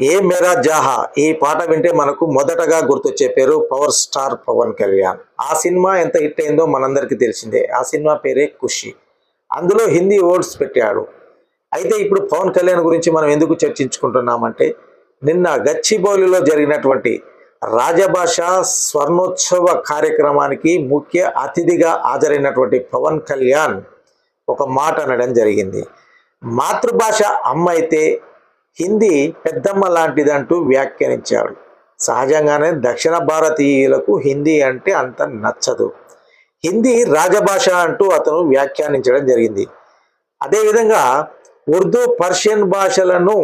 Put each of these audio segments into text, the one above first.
ఏ మేరా జాహా? ఈ పాట వింటే మనకు మొదటగా గుర్తొచ్చే పేరు పవర్ స్టార్ పవన్ కళ్యాణ్. ఆ సినిమా ఎంత హిట్ అయిందో మనందరికీ తెలిసిందే. ఆ సినిమా పేరే ఖుషి. అందులో హిందీ వర్డ్స్ పెట్టాడు. అయితే ఇప్పుడు పవన్ కళ్యాణ్ గురించి మనం ఎందుకు చర్చించుకుంటున్నామంటే నిన్న గచ్చిబౌలిలో జరిగినటువంటి రాజభాష స్వర్ణోత్సవ కార్యక్రమానికి ముఖ్య అతిథిగా హాజరైనటువంటి పవన్ కళ్యాణ్ ఒక మాట అనడం జరిగింది. మాతృభాష అమ్మ అయితే హిందీ పెద్దమ్మ లాంటిదంటూ వ్యాఖ్యానించాడు. సహజంగానే దక్షిణ భారతీయులకు హిందీ అంటే అంత నచ్చదు. హిందీ రాజభాష అంటూ అతను వ్యాఖ్యానించడం జరిగింది. అదేవిధంగా ఉర్దూ పర్షియన్ భాషలను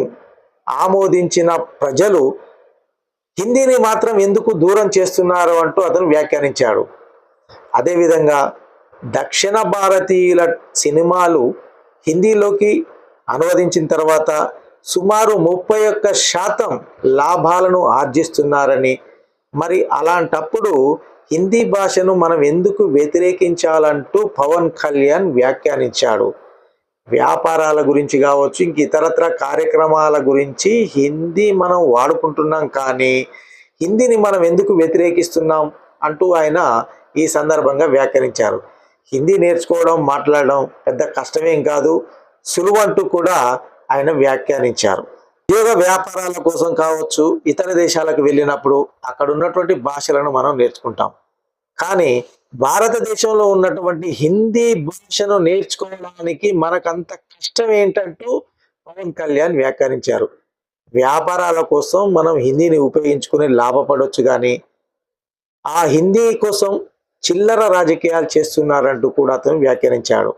ఆమోదించిన ప్రజలు హిందీని మాత్రం ఎందుకు దూరం చేస్తున్నారు అంటూ అతను వ్యాఖ్యానించాడు. అదేవిధంగా దక్షిణ భారతీయుల సినిమాలు హిందీలోకి అనువదించిన తర్వాత సుమారు ముప్పై ఒక్క శాతం లాభాలను ఆర్జిస్తున్నారని. మరి అలాంటప్పుడు హిందీ భాషను మనం ఎందుకు వ్యతిరేకించాలంటూ పవన్ కళ్యాణ్ వ్యాఖ్యానించాడు. వ్యాపారాల గురించి కావచ్చు ఇంక ఇతరత్ర కార్యక్రమాల గురించి హిందీ మనం వాడుకుంటున్నాం కానీ హిందీని మనం ఎందుకు వ్యతిరేకిస్తున్నాం అంటూ ఆయన ఈ సందర్భంగా వ్యాఖ్యానించారు. హిందీ నేర్చుకోవడం మాట్లాడడం పెద్ద కష్టమేం కాదు. సులువంటూ కూడా ఆయన వ్యాఖ్యానించారు. ఉద్యోగ వ్యాపారాల కోసం కావచ్చు ఇతర దేశాలకు వెళ్ళినప్పుడు అక్కడ ఉన్నటువంటి భాషలను మనం నేర్చుకుంటాం. కానీ భారతదేశంలో ఉన్నటువంటి హిందీ భాషను నేర్చుకోవడానికి మనకంత కష్టం ఏంటంటూ పవన్ కళ్యాణ్ వ్యాఖ్యానించారు. వ్యాపారాల కోసం మనం హిందీని ఉపయోగించుకుని లాభపడవచ్చు కానీ ఆ హిందీ కోసం చిల్లర రాజకీయాలు చేస్తున్నారంటూ కూడా అతను వ్యాఖ్యానించాడు.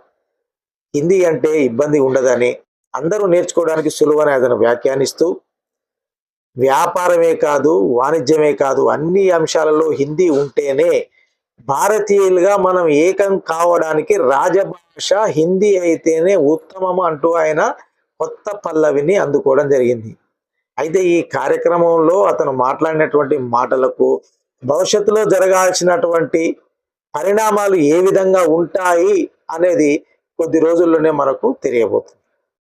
హిందీ అంటే ఇబ్బంది ఉండదని అందరూ నేర్చుకోవడానికి సులువని అతను వ్యాఖ్యానిస్తూ వ్యాపారమే కాదు వాణిజ్యమే కాదు అన్ని అంశాలలో హిందీ ఉంటేనే భారతీయులుగా మనం ఏకం కావడానికి రాజభాష హిందీ అయితేనే ఉత్తమం అంటూ ఆయన కొత్త పల్లవిని అందుకోవడం జరిగింది. అయితే ఈ కార్యక్రమంలో అతను మాట్లాడినటువంటి మాటలకు భవిష్యత్తులో జరగాల్సినటువంటి పరిణామాలు ఏ విధంగా ఉంటాయి అనేది కొద్ది రోజుల్లోనే మనకు తెలియబోతుంది.